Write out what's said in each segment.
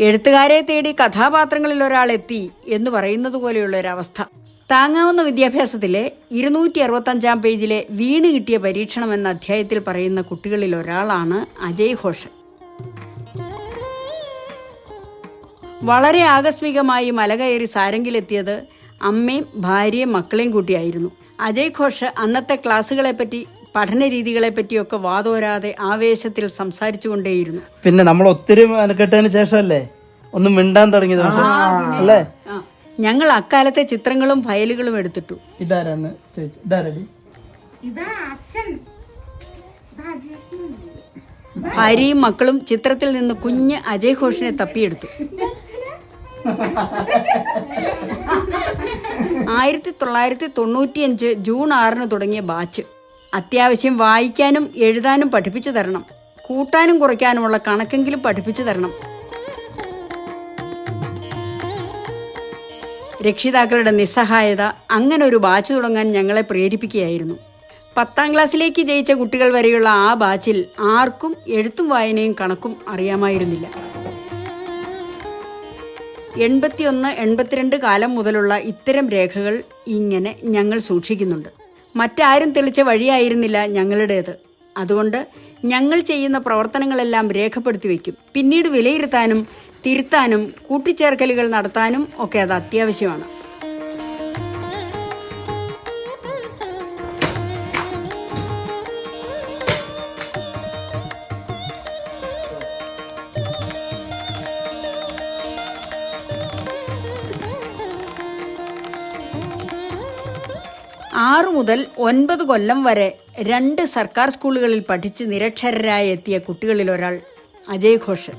എഴുത്തുകാരെ തേടി കഥാപാത്രങ്ങളിൽ ഒരാൾ എത്തി എന്ന് പറയുന്നത് പോലെയുള്ള ഒരവസ്ഥ താങ്ങാവുന്ന വിദ്യാഭ്യാസത്തിലെ ഇരുന്നൂറ്റി അറുപത്തഞ്ചാം പേജിലെ വീണ് കിട്ടിയ പരീക്ഷണം എന്ന അധ്യായത്തിൽ പറയുന്ന കുട്ടികളിൽ ഒരാളാണ് അജയ് ഘോഷ് വളരെ ആകസ്മികമായി മല കയറി സാരംഗിലെത്തിയത് അമ്മയും ഭാര്യയും മക്കളെയും കൂട്ടിയായിരുന്നു. അജയ് ഘോഷ് അന്നത്തെ ക്ലാസ്സുകളെപ്പറ്റി പഠന രീതികളെ പറ്റിയൊക്കെ വാതോരാതെ ആവേശത്തിൽ സംസാരിച്ചുകൊണ്ടേയിരുന്നു. പിന്നെ നമ്മൾ ഒത്തിരി മെനക്കെട്ടതിന് ശേഷമല്ലേ? ഒന്നും മിണ്ടാൻ തുടങ്ങിയത്. അല്ലേ? ഞങ്ങൾ അക്കാലത്തെ ചിത്രങ്ങളും ഫയലുകളും എടുത്തിട്ടു. ഇതാരാന്ന് ചോദിച്ചു. ഭാര്യയും മക്കളും ചിത്രത്തിൽ നിന്ന് കുഞ്ഞ് അജയ് ഘോഷിനെ തപ്പിയെടുത്തു. ആയിരത്തി തൊള്ളായിരത്തി തൊണ്ണൂറ്റിയഞ്ച് ജൂൺ ആറിന് തുടങ്ങിയ ബാച്ച്. അത്യാവശ്യം വായിക്കാനും എഴുതാനും പഠിപ്പിച്ചു തരണം. കൂട്ടാനും കുറയ്ക്കാനുമുള്ള കണക്കെങ്കിലും പഠിപ്പിച്ചു തരണം. രക്ഷിതാക്കളുടെ നിസ്സഹായത അങ്ങനെ ഒരു ബാച്ച് തുടങ്ങാൻ ഞങ്ങളെ പ്രേരിപ്പിക്കുകയായിരുന്നു. പത്താം ക്ലാസ്സിലേക്ക് ജയിച്ച കുട്ടികൾ വരെയുള്ള ആ ബാച്ചിൽ ആർക്കും എഴുത്തും വായനയും കണക്കും അറിയാമായിരുന്നില്ല. എൺപത്തിയൊന്ന് എൺപത്തിരണ്ട് കാലം മുതലുള്ള ഇത്തരം രേഖകൾ ഇങ്ങനെ ഞങ്ങൾ സൂക്ഷിക്കുന്നുണ്ട്. മറ്റാരും തെളിച്ച വഴിയായിരുന്നില്ല ഞങ്ങളുടേത്. അതുകൊണ്ട് ഞങ്ങൾ ചെയ്യുന്ന പ്രവർത്തനങ്ങളെല്ലാം രേഖപ്പെടുത്തി വയ്ക്കും. പിന്നീട് വിലയിരുത്താനും തിരുത്താനും കൂട്ടിച്ചേർക്കലുകൾ നടത്താനും ഒക്കെ അത് അത്യാവശ്യമാണ്. ആറു മുതൽ ഒൻപത് കൊല്ലം വരെ രണ്ട് സർക്കാർ സ്കൂളുകളിൽ പഠിച്ച് നിരക്ഷരരായി എത്തിയ കുട്ടികളിൽ ഒരാൾ അജയ് ഘോഷ്.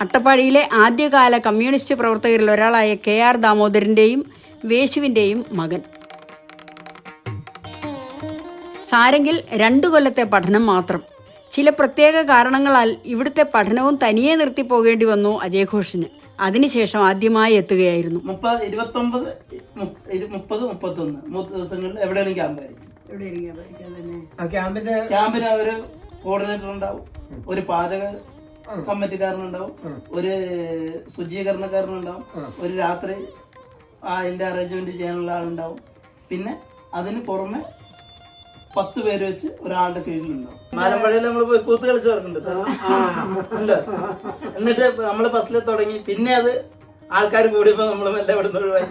അട്ടപ്പാടിയിലെ ആദ്യകാല കമ്മ്യൂണിസ്റ്റ് പ്രവർത്തകരിൽ ഒരാളായ കെ ആർ ദാമോദരന്റെയും വേശുവിന്റെയും മകൻ. സാരെങ്കിൽ രണ്ടു കൊല്ലത്തെ പഠനം മാത്രം. ചില പ്രത്യേക കാരണങ്ങളാൽ ഇവിടുത്തെ പഠനവും തനിയെ നിർത്തി പോകേണ്ടി വന്നു അജയ് ഘോഷിന്. അതിനുശേഷം ആദ്യമായി എത്തുകയായിരുന്നു. മുപ്പത് ഇരുപത്തൊമ്പത് മു- ഇരു- മുപ്പത് മുപ്പത്തൊന്ന്. മൂന്ന് ദിവസങ്ങളിൽ എവിടെയെങ്കിലും ക്യാമ്പായിരിക്കും ആ ക്യാമ്പിന്റെ ക്യാമ്പിന് ഒരു കോർഡിനേറ്റർ ഉണ്ടാവും ഒരു പാചക കമ്മിറ്റിക്കാരനുണ്ടാവും ഒരു ശുചീകരണക്കാരനുണ്ടാവും ഒരു രാത്രി ആ അതിന്റെ അറേഞ്ച്മെന്റ് ചെയ്യാനുള്ള ആളുണ്ടാവും. പിന്നെ അതിന് പുറമെ പത്ത് പേര് വെച്ച് ഒരാളുടെ കീഴിലുണ്ടാവും. മലമ്പുഴയിൽ നമ്മൾ പോയി കൂത്ത് കളിച്ചവർക്കുണ്ട് സാർ. ഉണ്ട് എന്നിട്ട് നമ്മൾ ഫസ്റ്റിൽ തുടങ്ങി. പിന്നെ അത് ആൾക്കാർ കൂടിയപ്പോ നമ്മൾ മെല്ലെ ഇവിടുന്ന് ഒഴിവായി.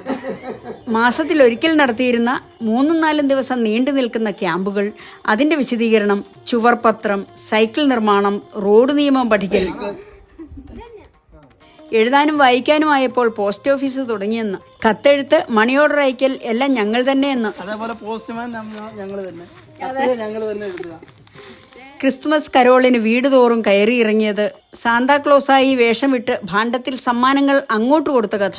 മാസത്തിൽ ഒരിക്കൽ നടത്തിയിരുന്ന മൂന്നും നാലും ദിവസം നീണ്ടു നിൽക്കുന്ന ക്യാമ്പുകൾ അതിന്റെ വിശദീകരണം ചുവർപത്രം സൈക്കിൾ നിർമ്മാണം റോഡ് നിയമം പഠിക്കൽ. എഴുതാനും വായിക്കാനുമായപ്പോൾ പോസ്റ്റ് ഓഫീസ് തുടങ്ങിയെന്ന്. കത്തെഴുത്ത് മണി ഓർഡർ അയക്കൽ എല്ലാം ഞങ്ങൾ തന്നെയെന്ന്. അതേപോലെ പോസ്റ്റ്മാൻ ഞങ്ങൾ തന്നെ. ഞങ്ങൾ തന്നെ എഴുതുക ക്രിസ്തുമസ് കരോളിന് വീട് തോറും കയറി ഇറങ്ങിയത് സാന്താക്ലോസായി വേഷം വിട്ട് ഭാണ്ഡത്തിൽ സമ്മാനങ്ങൾ അങ്ങോട്ട് കൊടുത്ത കഥ.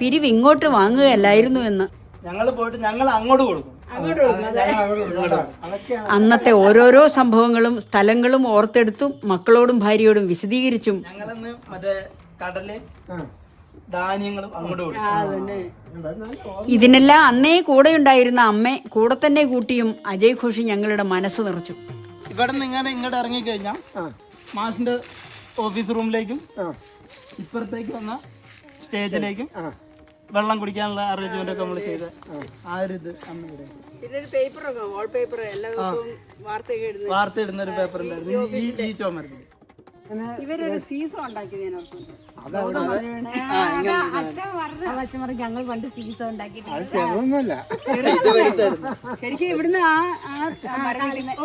പിരിവ് ഇങ്ങോട്ട് വാങ്ങുകയല്ലായിരുന്നു എന്ന്. ഞങ്ങൾ പോയിട്ട് ഞങ്ങൾ അങ്ങോട്ട് കൊടുക്കും. അന്നത്തെ ഓരോരോ സംഭവങ്ങളും സ്ഥലങ്ങളും ഓർത്തെടുത്തും മക്കളോടും ഭാര്യയോടും വിശദീകരിച്ചും ഞങ്ങളന്ന് മറ്റേ കടൽ ധാന്യങ്ങളും അങ്ങോട്ട് കൊടുക്കും. ഇതിനെല്ലാം അന്നേ കൂടെ ഉണ്ടായിരുന്ന അമ്മ കൂടെ തന്നെ കൂട്ടിയും അജയ് ഘോഷി ഞങ്ങളുടെ മനസ്സ് നിറച്ചു. ഇവിടെ നിന്ന് ഇങ്ങനെ ഇങ്ങോട്ട് ഇറങ്ങിക്കഴിഞ്ഞാൽ മാഷിന്റെ ഓഫീസ് റൂമിലേക്കും ഇപ്പുറത്തേക്ക് വന്ന സ്റ്റേജിലേക്കും വെള്ളം കുടിക്കാനുള്ള അറേഞ്ച്മെന്റ് ഒക്കെ നമ്മൾ ചെയ്ത ആ. ഒരു ഇത് അന്ന് ഇവിടെ. വാർത്ത ഇടുന്ന ഒരു പേപ്പർ ഉണ്ടായിരുന്നു. ഈ- ചോമരത്തിൽ ഇവരൊരു അച്ഛൻ പറഞ്ഞു ഞങ്ങൾ പണ്ട് സീസ ശരിക്കും ഇവിടുന്ന് ആ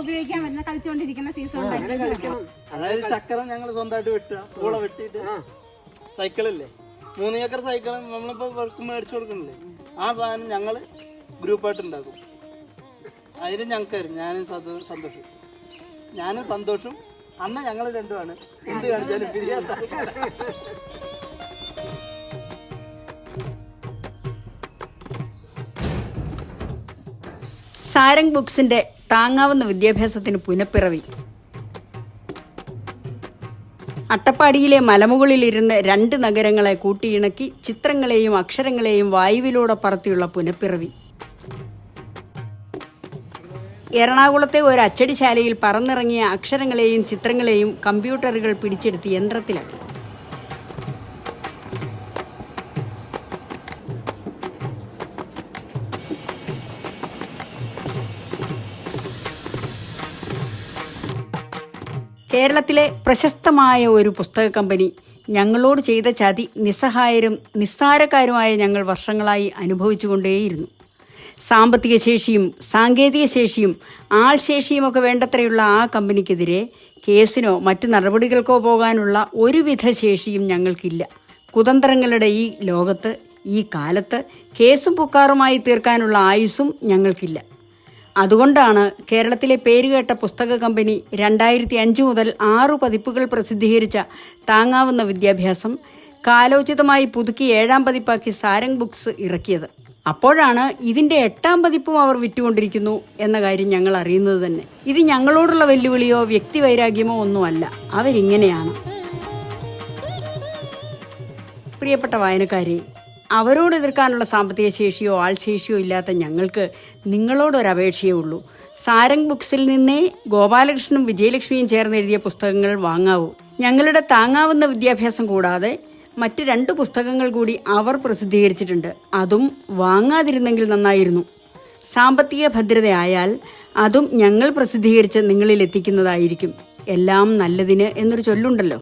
ഉപയോഗിക്കാൻ പറ്റുന്ന കളിച്ചോണ്ടിരിക്കുന്ന സീസൺ ഉണ്ടാക്കി. അതായത് ചക്രം ഞങ്ങൾ സ്വന്തമായിട്ട് വെട്ടുക. പൂള വെട്ടിയിട്ട് സൈക്കിളല്ലേ? മൂന്ന് ഏക്കർ സൈക്കിൾ നമ്മളിപ്പോ വർക്ക് മേടിച്ചു കൊടുക്കണില്ലേ ആ സാധനം ഞങ്ങൾ ഗ്രൂപ്പായിട്ട് ഉണ്ടാക്കും. അതിന് ഞങ്ങൾക്കായിരുന്നു. ഞാനും സന്തോഷും. ഞാനും സന്തോഷും അന്ന് ഞങ്ങൾ രണ്ടുമാണ്. എന്ത് കാണിച്ചാലും പിരിയാത്ത സാരംഗ് ബുക്സിന്റെ താങ്ങാവുന്ന വിദ്യാഭ്യാസത്തിന് പുനഃപ്പിറവി. അട്ടപ്പാടിയിലെ മലമുകളിലിരുന്ന് രണ്ട് നഗരങ്ങളെ കൂട്ടിയിണക്കി ചിത്രങ്ങളെയും അക്ഷരങ്ങളെയും വായുവിലൂടെ പറത്തിയുള്ള പുനഃപ്പിറവി. എറണാകുളത്തെ ഒരു അച്ചടിശാലയിൽ പറന്നിറങ്ങിയ അക്ഷരങ്ങളെയും ചിത്രങ്ങളെയും കമ്പ്യൂട്ടറുകൾ പിടിച്ചെടുത്ത് യന്ത്രത്തിലാക്കി. കേരളത്തിലെ പ്രശസ്തമായ ഒരു പുസ്തക കമ്പനി ഞങ്ങളോട് ചെയ്ത ചതി നിസ്സഹായരും നിസ്സാരക്കാരുമായ ഞങ്ങൾ വർഷങ്ങളായി അനുഭവിച്ചുകൊണ്ടേയിരുന്നു. സാമ്പത്തിക ശേഷിയും സാങ്കേതിക ശേഷിയും ആൾശേഷിയും ഒക്കെ വേണ്ടത്രയുള്ള ആ കമ്പനിക്കെതിരെ കേസിനോ മറ്റ് നടപടികൾക്കോ പോകാനുള്ള ഒരുവിധ ശേഷിയും ഞങ്ങൾക്കില്ല. കുതന്ത്രങ്ങളുടെ ഈ ലോകത്ത് ഈ കാലത്ത് കേസും പുക്കാറുമായി തീർക്കാനുള്ള ആയുസ്സും ഞങ്ങൾക്കില്ല. അതുകൊണ്ടാണ് കേരളത്തിലെ പേരുകേട്ട പുസ്തക കമ്പനി രണ്ടായിരത്തി അഞ്ച് മുതൽ ആറ് പതിപ്പുകൾ പ്രസിദ്ധീകരിച്ച താങ്ങാവുന്ന വിദ്യാഭ്യാസം കാലോചിതമായി പുതുക്കി ഏഴാം പതിപ്പാക്കി സാരംഗ് ബുക്സ് ഇറക്കിയത്. അപ്പോഴാണ് ഇതിന്റെ എട്ടാം പതിപ്പും അവർ വിറ്റുകൊണ്ടിരിക്കുന്നു എന്ന കാര്യം ഞങ്ങൾ അറിയുന്നത് തന്നെ. ഇത് ഞങ്ങളോടുള്ള വെല്ലുവിളിയോ വ്യക്തി വ്യക്തിവൈരാഗ്യമോ ഒന്നുമല്ല. അവരിങ്ങനെയാണ്. പ്രിയപ്പെട്ട വായനക്കാരെ അവരോട് എതിർക്കാനുള്ള സാമ്പത്തിക ശേഷിയോ ആൾശേഷിയോ ഇല്ലാത്ത ഞങ്ങൾക്ക് നിങ്ങളോടൊരപേക്ഷയേ ഉള്ളൂ. സാരംഗ് ബുക്സിൽ നിന്നേ ഗോപാലകൃഷ്ണനും വിജയലക്ഷ്മിയും ചേർന്ന് എഴുതിയ പുസ്തകങ്ങൾ വാങ്ങാവൂ. ഞങ്ങളുടെ താങ്ങാവുന്ന വിദ്യാഭ്യാസം കൂടാതെ മറ്റ് രണ്ട് പുസ്തകങ്ങൾ കൂടി അവർ പ്രസിദ്ധീകരിച്ചിട്ടുണ്ട്. അതും വാങ്ങാതിരുന്നെങ്കിൽ നന്നായിരുന്നു. സാമ്പത്തിക ഭദ്രതയായാൽ അതും ഞങ്ങൾ പ്രസിദ്ധീകരിച്ച് നിങ്ങളിൽ എത്തിക്കുന്നതായിരിക്കും. എല്ലാം നല്ലതിന് എന്നൊരു ചൊല്ലുണ്ടല്ലോ.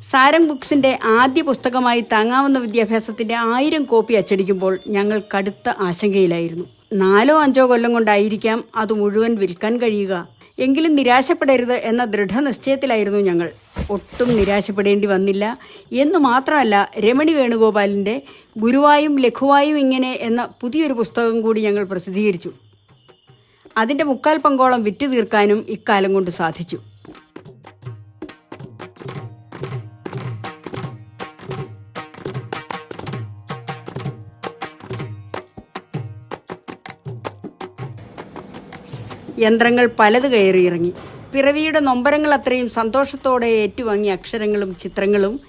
സാരം ബുക്സിന്റെ ആദ്യ പുസ്തകമായി താങ്ങാവുന്ന വിദ്യാഭ്യാസത്തിന്റെ ആയിരം കോപ്പി അച്ചടിക്കുമ്പോൾ ഞങ്ങൾ കടുത്ത ആശങ്കയിലായിരുന്നു. നാലോ അഞ്ചോ കൊല്ലം കൊണ്ടായിരിക്കാം അത് മുഴുവൻ വിൽക്കാൻ കഴിയുക. എങ്കിലും നിരാശപ്പെടരുത് എന്ന ദൃഢനിശ്ചയത്തിലായിരുന്നു ഞങ്ങൾ. ഒട്ടും നിരാശപ്പെടേണ്ടി വന്നില്ല. എന്ന് മാത്രമല്ല രമണി വേണുഗോപാലിന്റെ ഗുരുവായും ലഘുവായും ഇങ്ങനെ എന്ന പുതിയൊരു പുസ്തകം കൂടി ഞങ്ങൾ പ്രസിദ്ധീകരിച്ചു. അതിന്റെ മുക്കാൽ പങ്കോളം വിറ്റു തീർക്കാനും ഇക്കാലം കൊണ്ട് സാധിച്ചു. യന്ത്രങ്ങൾ പലത് കയറിയിറങ്ങി. പിറവിയുടെ നൊമ്പരങ്ങൾ അത്രയും സന്തോഷത്തോടെ ഏറ്റുവാങ്ങിയ അക്ഷരങ്ങളും ചിത്രങ്ങളും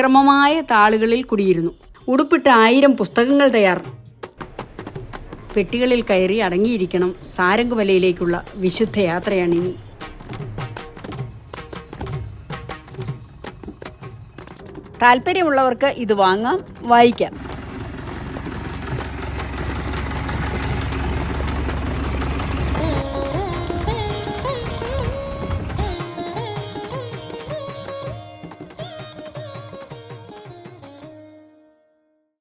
ക്രമമായ താളുകളിൽ കുടിയിരുന്നു. ഉടുപ്പിട്ട് ആയിരം പുസ്തകങ്ങൾ തയ്യാർ. പെട്ടികളിൽ കയറി അടങ്ങിയിരിക്കണം സാരംഗവലയിലേക്കുള്ള വിശുദ്ധ യാത്രയാണിനി. താല്പര്യമുള്ളവർക്ക് ഇത് വാങ്ങാം വായിക്കാം.